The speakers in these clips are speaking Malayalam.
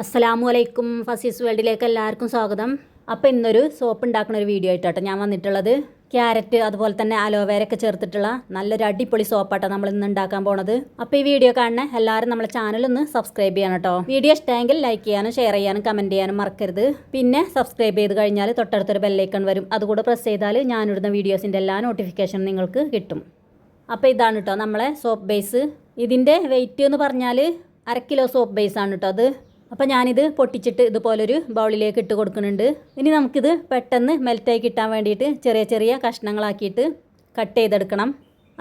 അസ്സലാമു അലൈക്കും ഫസീസ് വേൾഡിലേക്ക് എല്ലാവർക്കും സ്വാഗതം. അപ്പോൾ ഇന്നൊരു സോപ്പ് ഉണ്ടാക്കുന്ന ഒരു വീഡിയോ ആയിട്ടോ ഞാൻ വന്നിട്ടുള്ളത്. ക്യാരറ്റ് അതുപോലെ തന്നെ അലോവേര ഒക്കെ ചേർത്തിട്ടുള്ള നല്ലൊരു അടിപൊളി സോപ്പാട്ടോ നമ്മൾ ഇന്ന് ഉണ്ടാക്കാൻ പോണത്. അപ്പോൾ ഈ വീഡിയോ കാണുന്ന എല്ലാവരും നമ്മളെ ചാനൽ ഒന്ന് സബ്സ്ക്രൈബ് ചെയ്യണം കേട്ടോ വീഡിയോ ഇഷ്ടമെങ്കിൽ ലൈക്ക് ചെയ്യാനും ഷെയർ ചെയ്യാനും കമന്റ് ചെയ്യാനും മറക്കരുത്. പിന്നെ സബ്സ്ക്രൈബ് ചെയ്ത് കഴിഞ്ഞാൽ തൊട്ടടുത്തൊരു ബെല്ലൈക്കൺ വരും. അതുകൂടെ പ്രസ് ചെയ്താൽ ഞാനിടുന്ന വീഡിയോസിന്റെ എല്ലാ നോട്ടിഫിക്കേഷനും നിങ്ങൾക്ക് കിട്ടും. അപ്പോൾ ഇതാണ് കേട്ടോ നമ്മളെ സോപ്പ് ബേസ് ഇതിന്റെ വെയിറ്റ് എന്ന് പറഞ്ഞാൽ അര കിലോ സോപ്പ് ബേസ് ആണ് കേട്ടോ അത്. അപ്പോൾ ഞാനിത് പൊട്ടിച്ചിട്ട് ഇതുപോലൊരു ബൗളിലേക്ക് ഇട്ട് കൊടുക്കുന്നുണ്ട്. ഇനി നമുക്കിത് പെട്ടെന്ന് മെൽറ്റായി കിട്ടാൻ വേണ്ടിയിട്ട് ചെറിയ ചെറിയ കഷ്ണങ്ങളാക്കിയിട്ട് കട്ട് ചെയ്തെടുക്കണം.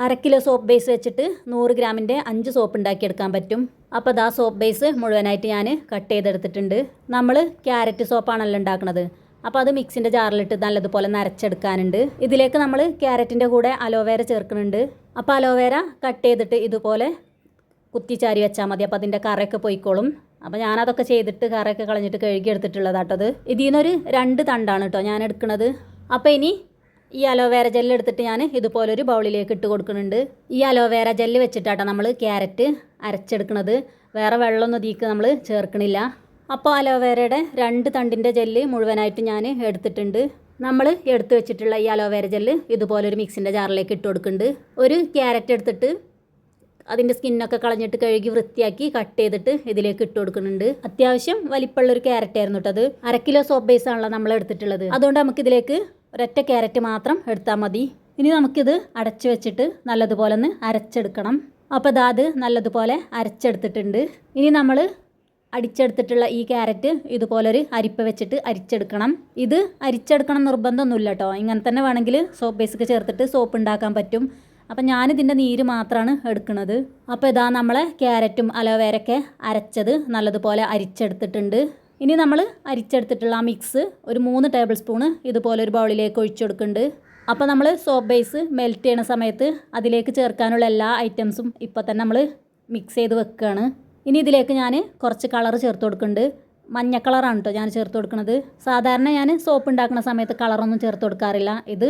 അര കിലോ സോപ്പ് ബേസ് വെച്ചിട്ട് നൂറ് ഗ്രാമിന്റെ അഞ്ച് സോപ്പ് ഉണ്ടാക്കിയെടുക്കാൻ പറ്റും. അപ്പോൾ അതാ സോപ്പ് ബേസ് മുഴുവനായിട്ട് ഞാൻ കട്ട് ചെയ്തെടുത്തിട്ടുണ്ട്. നമ്മൾ ക്യാരറ്റ് സോപ്പാണല്ലോ ഉണ്ടാക്കുന്നത് അപ്പോൾ അത് മിക്സിന്റെ ജാറിലിട്ട് നല്ലതുപോലെ നരച്ചെടുക്കാനുണ്ട്. ഇതിലേക്ക് നമ്മൾ ക്യാരറ്റിന്റെ കൂടെ അലോവേര ചേർക്കുന്നുണ്ട്. അപ്പോൾ അലോവേര കട്ട് ചെയ്തിട്ട് ഇതുപോലെ കുത്തിച്ചാരി വെച്ചാൽ മതി. അപ്പോൾ അതിന്റെ കറയൊക്കെ പോയിക്കോളും. അപ്പോൾ ഞാനതൊക്കെ ചെയ്തിട്ട് കറയൊക്കെ കളഞ്ഞിട്ട് കഴുകി എടുത്തിട്ടുള്ളതാട്ടത്. ഇതിൽ നിന്നൊരു രണ്ട് തണ്ടാണ് കേട്ടോ ഞാൻ എടുക്കുന്നത് അപ്പോൾ ഇനി ഈ അലോവേര ജെല്ല് എടുത്തിട്ട് ഞാൻ ഇതുപോലൊരു ബൗളിലേക്ക് ഇട്ട് കൊടുക്കുന്നുണ്ട്. ഈ അലോവേര ജെല്ല് വെച്ചിട്ടാട്ടോ നമ്മൾ ക്യാരറ്റ് അരച്ചെടുക്കുന്നത് വേറെ വെള്ളമൊന്നും തീക്ക് നമ്മൾ ചേർക്കണില്ല. അപ്പോൾ അലോവേരയുടെ രണ്ട് തണ്ടിന്റെ ജെല്ല് മുഴുവനായിട്ട് ഞാൻ എടുത്തിട്ടുണ്ട്. നമ്മൾ എടുത്തു വെച്ചിട്ടുള്ള ഈ അലോവേര ജെല്ല് ഇതുപോലൊരു മിക്സിന്റെ ജാറിലേക്ക് ഇട്ട് കൊടുക്കുന്നുണ്ട്. ഒരു ക്യാരറ്റ് എടുത്തിട്ട് അതിന്റെ സ്കിന്നൊക്കെ കളഞ്ഞിട്ട് കഴുകി വൃത്തിയാക്കി കട്ട് ചെയ്തിട്ട് ഇതിലേക്ക് ഇട്ട് കൊടുക്കുന്നുണ്ട്. അത്യാവശ്യം വലിപ്പമുള്ള ഒരു ക്യാരറ്റ് ആയിരുന്നു കേട്ടോ അര കിലോ സോപ്പ് ബേസ് ആണല്ലോ നമ്മൾ എടുത്തിട്ടുള്ളത്. അതുകൊണ്ട് നമുക്ക് ഇതിലേക്ക് ഒരൊറ്റ ക്യാരറ്റ് മാത്രം എടുത്താൽ മതി. ഇനി നമുക്കിത് അടച്ചു വെച്ചിട്ട് നല്ലതുപോലെ ഒന്ന് അരച്ചെടുക്കണം. അപ്പോൾ ഇതാ അത് നല്ലതുപോലെ അരച്ചെടുത്തിട്ടുണ്ട്. ഇനി നമ്മൾ അടിച്ചെടുത്തിട്ടുള്ള ഈ ക്യാരറ്റ് ഇതുപോലൊരു അരിപ്പ വെച്ചിട്ട് അരിച്ചെടുക്കണം. ഇത് അരിച്ചെടുക്കണം നിർബന്ധമൊന്നുമില്ല കേട്ടോ ഇങ്ങനെ തന്നെ വേണമെങ്കിൽ സോപ്പ് ബേസൊക്കെ ചേർത്തിട്ട് സോപ്പ് ഉണ്ടാക്കാൻ പറ്റും. അപ്പം ഞാനിതിന്റെ നീര് മാത്രമാണ് എടുക്കുന്നത് അപ്പോൾ ഇതാ നമ്മൾ ക്യാരറ്റും അലോവേരൊക്കെ അരച്ചത് നല്ലതുപോലെ അരിച്ചെടുത്തിട്ടുണ്ട്. ഇനി നമ്മൾ അരിച്ചെടുത്തിട്ടുള്ള ആ മിക്സ് ഒരു മൂന്ന് ടേബിൾ സ്പൂണ് ഇതുപോലെ ഒരു ബൗളിലേക്ക് ഒഴിച്ചു കൊടുക്കുന്നുണ്ട്. അപ്പോൾ നമ്മൾ സോപ്പ് ബേസ് മെൽറ്റ് ചെയ്യണ സമയത്ത് അതിലേക്ക് ചേർക്കാനുള്ള എല്ലാ ഐറ്റംസും ഇപ്പോൾ തന്നെ നമ്മൾ മിക്സ് ചെയ്ത് വെക്കുകയാണ് ഇനി ഇതിലേക്ക് ഞാൻ കുറച്ച് കളർ ചേർത്ത് കൊടുക്കുന്നുണ്ട്. മഞ്ഞ കളറാണ് കേട്ടോ ഞാൻ ചേർത്ത് കൊടുക്കുന്നത് സാധാരണ ഞാൻ സോപ്പ് ഉണ്ടാക്കുന്ന സമയത്ത് കളറൊന്നും ചേർത്ത് കൊടുക്കാറില്ല. ഇത്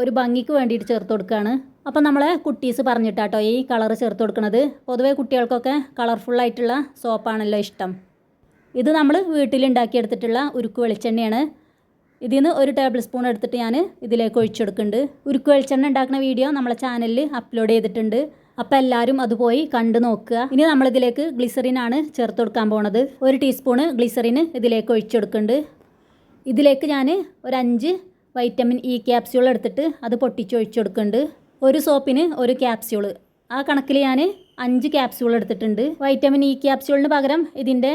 ഒരു ഭംഗിക്ക് വേണ്ടിയിട്ട് ചേർത്ത് കൊടുക്കുകയാണ്. അപ്പം നമ്മളെ കുട്ടീസ് പറഞ്ഞിട്ടാട്ടോ ഈ കളർ ചേർത്ത് കൊടുക്കുന്നത് പൊതുവേ കുട്ടികൾക്കൊക്കെ കളർഫുള്ളായിട്ടുള്ള സോപ്പാണല്ലോ ഇഷ്ടം. ഇത് നമ്മൾ വീട്ടിലുണ്ടാക്കിയെടുത്തിട്ടുള്ള ഉരുക്ക് വെളിച്ചെണ്ണയാണ്. ഇതിൽ നിന്ന് ഒരു ടേബിൾ സ്പൂൺ എടുത്തിട്ട് ഞാൻ ഇതിലേക്ക് ഒഴിച്ചെടുക്കുന്നുണ്ട് ഉരുക്ക് വെളിച്ചെണ്ണ ഉണ്ടാക്കുന്ന വീഡിയോ നമ്മളെ ചാനലിൽ അപ്ലോഡ് ചെയ്തിട്ടുണ്ട്. അപ്പോൾ എല്ലാവരും അത് പോയി കണ്ടു നോക്കുക. ഇനി നമ്മളിതിലേക്ക് ഗ്ലിസറിനാണ് ചേർത്ത് കൊടുക്കാൻ പോണത്. ഒരു ടീസ്പൂണ് ഗ്ലിസറിന് ഇതിലേക്ക് ഒഴിച്ചെടുക്കുന്നുണ്ട് ഇതിലേക്ക് ഞാൻ ഒരു അഞ്ച് വൈറ്റമിൻ ഇ ക്യാപ്സ്യൂൾ എടുത്തിട്ട് അത് പൊട്ടിച്ച് ഒഴിച്ചു കൊടുക്കുന്നുണ്ട് ഒരു സോപ്പിന് ഒരു ക്യാപ്സ്യൂൾ ആ കണക്കിൽ ഞാൻ അഞ്ച് ക്യാപ്സ്യൂൾ എടുത്തിട്ടുണ്ട്. വൈറ്റമിൻ ഇ ക്യാപ്സ്യൂളിന് പകരം ഇതിന്റെ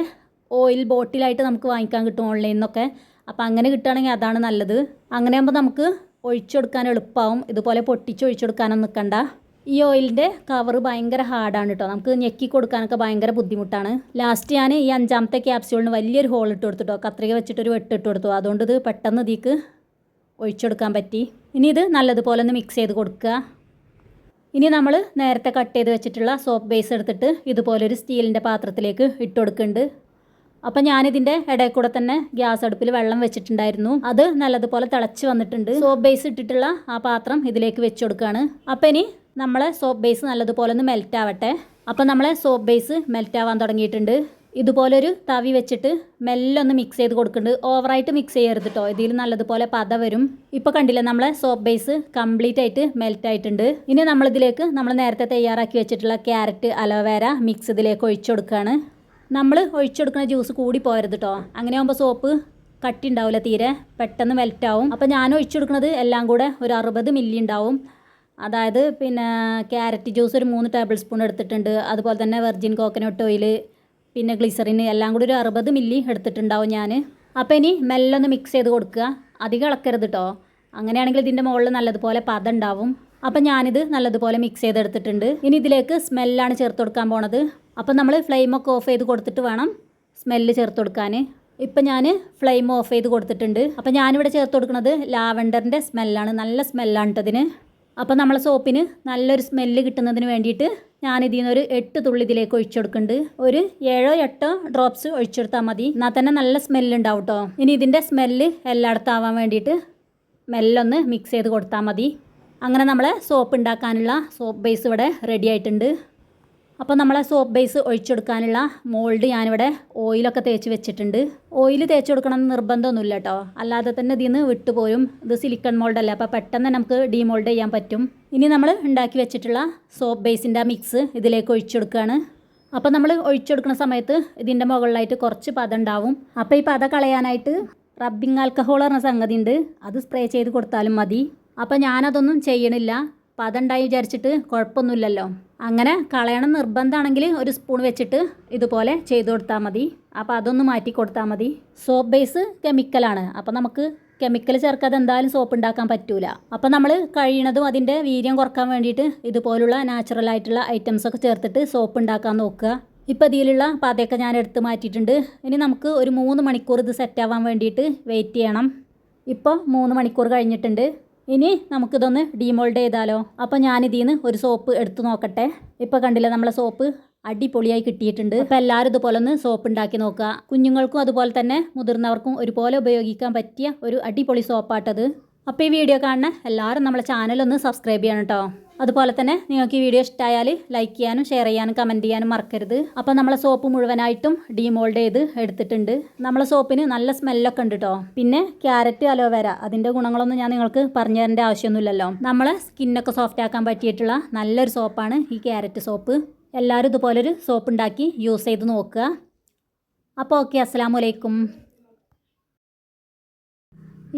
ഓയിൽ ബോട്ടിലായിട്ട് നമുക്ക് വാങ്ങിക്കാൻ കിട്ടും ഓൺലൈനിൽ നിന്നൊക്കെ അപ്പോൾ അങ്ങനെ കിട്ടുകയാണെങ്കിൽ അതാണ് നല്ലത്. അങ്ങനെ ആകുമ്പോൾ നമുക്ക് ഒഴിച്ചു കൊടുക്കാൻ എളുപ്പമാവും ഇതുപോലെ പൊട്ടിച്ച് ഒഴിച്ചു കൊടുക്കാനൊന്നും നിൽക്കണ്ട. ഈ ഓയിലിന്റെ കവർ ഭയങ്കര ഹാർഡാണ് കേട്ടോ നമുക്ക് ഞെക്കി കൊടുക്കാനൊക്കെ ഭയങ്കര ബുദ്ധിമുട്ടാണ്. ലാസ്റ്റ് ഞാൻ ഈ അഞ്ചാമത്തെ ക്യാപ്സ്യൂളിന് വലിയൊരു ഹോൾ ഇട്ട് കൊടുത്തിട്ടോ കത്രിക വെച്ചിട്ടൊരു വെട്ടിട്ട് കൊടുത്തു. അതുകൊണ്ട് ഇത് പെട്ടെന്ന് ഇതിക്ക് ഒഴിച്ചെടുക്കാൻ പറ്റി. ഇനി ഇത് നല്ലതുപോലെ ഒന്ന് മിക്സ് ചെയ്ത് കൊടുക്കുക. ഇനി നമ്മൾ നേരത്തെ കട്ട് ചെയ്ത് വെച്ചിട്ടുള്ള സോപ്പ് ബേസ് എടുത്തിട്ട് ഇതുപോലൊരു സ്റ്റീലിന്റെ പാത്രത്തിലേക്ക് ഇട്ട് കൊടുക്കുന്നുണ്ട്. അപ്പം ഞാനിതിന്റെ ഇടയിൽ കൂടെ തന്നെ ഗ്യാസ് അടുപ്പിൽ വെള്ളം വെച്ചിട്ടുണ്ടായിരുന്നു. അത് നല്ലതുപോലെ തിളച്ച് വന്നിട്ടുണ്ട്. സോപ്പ് ബേസ് ഇട്ടിട്ടുള്ള ആ പാത്രം ഇതിലേക്ക് വെച്ച് കൊടുക്കുകയാണ്. അപ്പം ഇനി നമ്മളെ സോപ്പ് ബേസ് നല്ലതുപോലെ ഒന്ന് മെൽറ്റ് ആവട്ടെ. അപ്പം നമ്മളെ സോപ്പ് ബേസ് മെൽറ്റ് ആവാൻ തുടങ്ങിയിട്ടുണ്ട്. ഇതുപോലൊരു തവി വെച്ചിട്ട് മെല്ലെ ഒന്ന് മിക്സ് ചെയ്ത് കൊടുക്കുന്നുണ്ട്. ഓവറായിട്ട് മിക്സ് ചെയ്യരുത് കേട്ടോ ഇതിൽ നല്ലതുപോലെ പത വരും. ഇപ്പോൾ കണ്ടില്ലേ നമ്മളെ സോപ്പ് ബേസ് കംപ്ലീറ്റ് ആയിട്ട് മെൽറ്റ് ആയിട്ടുണ്ട്. ഇനി നമ്മളിതിലേക്ക് നമ്മൾ നേരത്തെ തയ്യാറാക്കി വെച്ചിട്ടുള്ള ക്യാരറ്റ് അലോവേര മിക്സ് ഇതിലേക്ക് ഒഴിച്ചു കൊടുക്കുകയാണ് നമ്മൾ ഒഴിച്ചു കൊടുക്കുന്ന ജ്യൂസ് കൂടി പോയരുത് കേട്ടോ അങ്ങനെ ആകുമ്പോൾ സോപ്പ് കട്ടി ഉണ്ടാവില്ല തീരെ. പെട്ടെന്ന് മെൽറ്റാവും അപ്പോൾ ഞാൻ ഒഴിച്ചു കൊടുക്കുന്നത് എല്ലാം കൂടെ ഒരു അറുപത് മില്ലി ഉണ്ടാവും. അതായത് പിന്നെ ക്യാരറ്റ് ജ്യൂസ് ഒരു മൂന്ന് ടേബിൾ സ്പൂൺ എടുത്തിട്ടുണ്ട്. അതുപോലെ തന്നെ വെർജിൻ കോക്കനട്ട് ഓയിൽ പിന്നെ ഗ്ലിസറിന് എല്ലാം കൂടി ഒരു അറുപത് മില്ലി എടുത്തിട്ടുണ്ടാവും ഞാൻ അപ്പോൾ ഇനി മെല്ലെ ഒന്ന് മിക്സ് ചെയ്ത് കൊടുക്കുക. അധികം ഇളക്കരുത് കേട്ടോ അങ്ങനെയാണെങ്കിൽ ഇതിന്റെ മുകളിൽ നല്ലതുപോലെ പത ഉണ്ടാവും. അപ്പം ഞാനിത് നല്ലതുപോലെ മിക്സ് ചെയ്തെടുത്തിട്ടുണ്ട്. ഇനി ഇതിലേക്ക് സ്മെല്ലാണ് ചേർത്ത് കൊടുക്കാൻ പോണത്. അപ്പം നമ്മൾ ഫ്ലെയിമൊക്കെ ഓഫ് ചെയ്ത് കൊടുത്തിട്ട് വേണം സ്മെല്ല് ചേർത്ത് കൊടുക്കാൻ ഇപ്പം ഞാൻ ഫ്ലെയിം ഓഫ് ചെയ്ത് കൊടുത്തിട്ടുണ്ട്. അപ്പം ഞാനിവിടെ ചേർത്ത് കൊടുക്കുന്നത് ലാവൻഡറിന്റെ സ്മെല്ലാണ് നല്ല സ്മെല്ലാണ് കേട്ടതിന് അപ്പോൾ നമ്മൾ സോപ്പിന് നല്ലൊരു സ്മെല്ല് കിട്ടുന്നതിന് വേണ്ടിയിട്ട് ഞാനിതിൽ നിന്ന് ഒരു എട്ട് തുള്ളി ഇതിലേക്ക് ഒഴിച്ചു കൊടുക്കുന്നുണ്ട് ഒരു ഏഴോ എട്ടോ ഡ്രോപ്സ് ഒഴിച്ചെടുത്താൽ മതി. എന്നാൽ തന്നെ നല്ല സ്മെല്ല് ഉണ്ടാവും കേട്ടോ ഇനി ഇതിന്റെ സ്മെല്ല് എല്ലായിടത്തും ആവാൻ വേണ്ടിയിട്ട് മെല്ലൊന്ന് മിക്സ് ചെയ്ത് കൊടുത്താൽ മതി. അങ്ങനെ നമ്മൾ സോപ്പ് ഉണ്ടാക്കാനുള്ള സോപ്പ് ബേസ് ഇവിടെ റെഡി ആയിട്ടുണ്ട്. അപ്പോൾ നമ്മൾ സോപ്പ് ബേസ് ഒഴിച്ചെടുക്കാനുള്ള മോൾഡ് ഞാനിവിടെ ഓയിലൊക്കെ തേച്ച് വെച്ചിട്ടുണ്ട്. ഓയിൽ തേച്ച് കൊടുക്കണം എന്ന് നിർബന്ധമൊന്നുമില്ല കേട്ടോ അല്ലാതെ തന്നെ ഇതിൽ നിന്ന് വിട്ടുപോരും. ഇത് സിലിക്കൺ മോൾഡല്ല അപ്പോൾ പെട്ടെന്ന് നമുക്ക് ഡീമോൾഡ് ചെയ്യാൻ പറ്റും. ഇനി നമ്മൾ ഉണ്ടാക്കി വെച്ചിട്ടുള്ള സോപ്പ് ബേസിന്റെ മിക്സ് ഇതിലേക്ക് ഒഴിച്ചെടുക്കുകയാണ്. അപ്പോൾ നമ്മൾ ഒഴിച്ചെടുക്കുന്ന സമയത്ത് ഇതിന്റെ മുകളിലായിട്ട് കുറച്ച് പത ഉണ്ടാവും. അപ്പോൾ ഈ പത കളയാനായിട്ട് റബ്ബിംഗ് ആൽക്കഹോൾ പറഞ്ഞ സംഗതി ഉണ്ട് അത് സ്പ്രേ ചെയ്ത് കൊടുത്താലും മതി. അപ്പോൾ ഞാനതൊന്നും ചെയ്യണില്ല. പത അതുണ്ടായി വിചാരിച്ചിട്ട് കുഴപ്പമൊന്നുമില്ലല്ലോ അങ്ങനെ കളയണം നിർബന്ധമാണെങ്കിൽ ഒരു സ്പൂൺ വെച്ചിട്ട് ഇതുപോലെ ചെയ്ത് കൊടുത്താൽ മതി. അപ്പോൾ അതൊന്ന് മാറ്റി കൊടുത്താൽ മതി. സോപ്പ് ബേസ് കെമിക്കലാണ് അപ്പോൾ നമുക്ക് കെമിക്കൽ ചേർക്കാതെ എന്തായാലും സോപ്പ് ഉണ്ടാക്കാൻ പറ്റൂല. അപ്പോൾ നമ്മൾ കഴിയണതും അതിന്റെ വീര്യം കുറയ്ക്കാൻ വേണ്ടിയിട്ട് ഇതുപോലുള്ള നാച്ചുറൽ ആയിട്ടുള്ള ഐറ്റംസ് ഒക്കെ ചേർത്തിട്ട് സോപ്പ് ഉണ്ടാക്കാൻ നോക്കുക ഇപ്പോൾ ഇതിലുള്ള പാതയൊക്കെ ഞാൻ എടുത്ത് മാറ്റിയിട്ടുണ്ട്. ഇനി നമുക്ക് ഒരു മൂന്ന് മണിക്കൂർ ഇത് സെറ്റ് ആവാൻ വേണ്ടിയിട്ട് വെയിറ്റ് ചെയ്യണം. ഇപ്പോൾ മൂന്ന് മണിക്കൂർ കഴിഞ്ഞിട്ടുണ്ട്. ഇനി നമുക്കിതൊന്ന് ഡീമോൾഡ് ചെയ്താലോ? അപ്പോൾ ഞാനിതിൽ നിന്ന് ഒരു സോപ്പ് എടുത്തു നോക്കട്ടെ. ഇപ്പോൾ കണ്ടില്ലേ നമ്മളെ സോപ്പ് അടിപൊളിയായി കിട്ടിയിട്ടുണ്ട്. അപ്പോൾ എല്ലാവരും ഇതുപോലെ ഒന്ന് സോപ്പ് ഉണ്ടാക്കി നോക്കുക. കുഞ്ഞുങ്ങൾക്കും അതുപോലെ തന്നെ മുതിർന്നവർക്കും ഒരുപോലെ ഉപയോഗിക്കാൻ പറ്റിയ ഒരു അടിപൊളി സോപ്പാട്ടത് അപ്പോൾ ഈ വീഡിയോ കാണുന്ന എല്ലാവരും നമ്മളെ ചാനലൊന്ന് സബ്സ്ക്രൈബ് ചെയ്യണം കേട്ടോ അതുപോലെ തന്നെ നിങ്ങൾക്ക് ഈ വീഡിയോ ഇഷ്ടമായാൽ ലൈക്ക് ചെയ്യാനും ഷെയർ ചെയ്യാനും കമന്റ് ചെയ്യാനും മറക്കരുത്. അപ്പോൾ നമ്മളെ സോപ്പ് മുഴുവനായിട്ടും ഡീമോൾഡ് ചെയ്ത് എടുത്തിട്ടുണ്ട്. നമ്മളെ സോപ്പിന് നല്ല സ്മെല്ലൊക്കെ ഉണ്ട് കേട്ടോ പിന്നെ ക്യാരറ്റ് അലോവേര അതിന്റെ ഗുണങ്ങളൊന്നും ഞാൻ നിങ്ങൾക്ക് പറഞ്ഞു തരേണ്ട ആവശ്യമൊന്നുമില്ലല്ലോ. നമ്മളെ സ്കിന്നൊക്കെ സോഫ്റ്റ് ആക്കാൻ പറ്റിയിട്ടുള്ള നല്ലൊരു സോപ്പാണ് ഈ ക്യാരറ്റ് സോപ്പ് എല്ലാവരും ഇതുപോലൊരു സോപ്പ് ഉണ്ടാക്കി യൂസ് ചെയ്ത് നോക്കുക. അപ്പോൾ ഓക്കെ അസ്സാം വലൈക്കും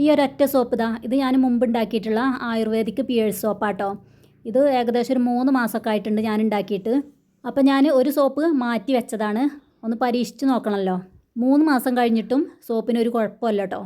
ഈ ഒരൊറ്റ സോപ്പ് ഇതാ ഇത് ഞാൻ മുമ്പ് ഉണ്ടാക്കിയിട്ടുള്ള ആയുർവേദിക് പിയേഴ്സ് സോപ്പാട്ടോ ഇത് ഏകദേശം ഒരു മൂന്ന് മാസമൊക്കെ ആയിട്ടുണ്ട് ഞാൻ ഉണ്ടാക്കിയിട്ട് അപ്പോൾ ഞാൻ ഒരു സോപ്പ് മാറ്റി വെച്ചതാണ്. ഒന്ന് പരീക്ഷിച്ച് നോക്കണമല്ലോ. മൂന്ന് മാസം കഴിഞ്ഞിട്ടും സോപ്പിന് ഒരു കുഴപ്പമില്ല കേട്ടോ.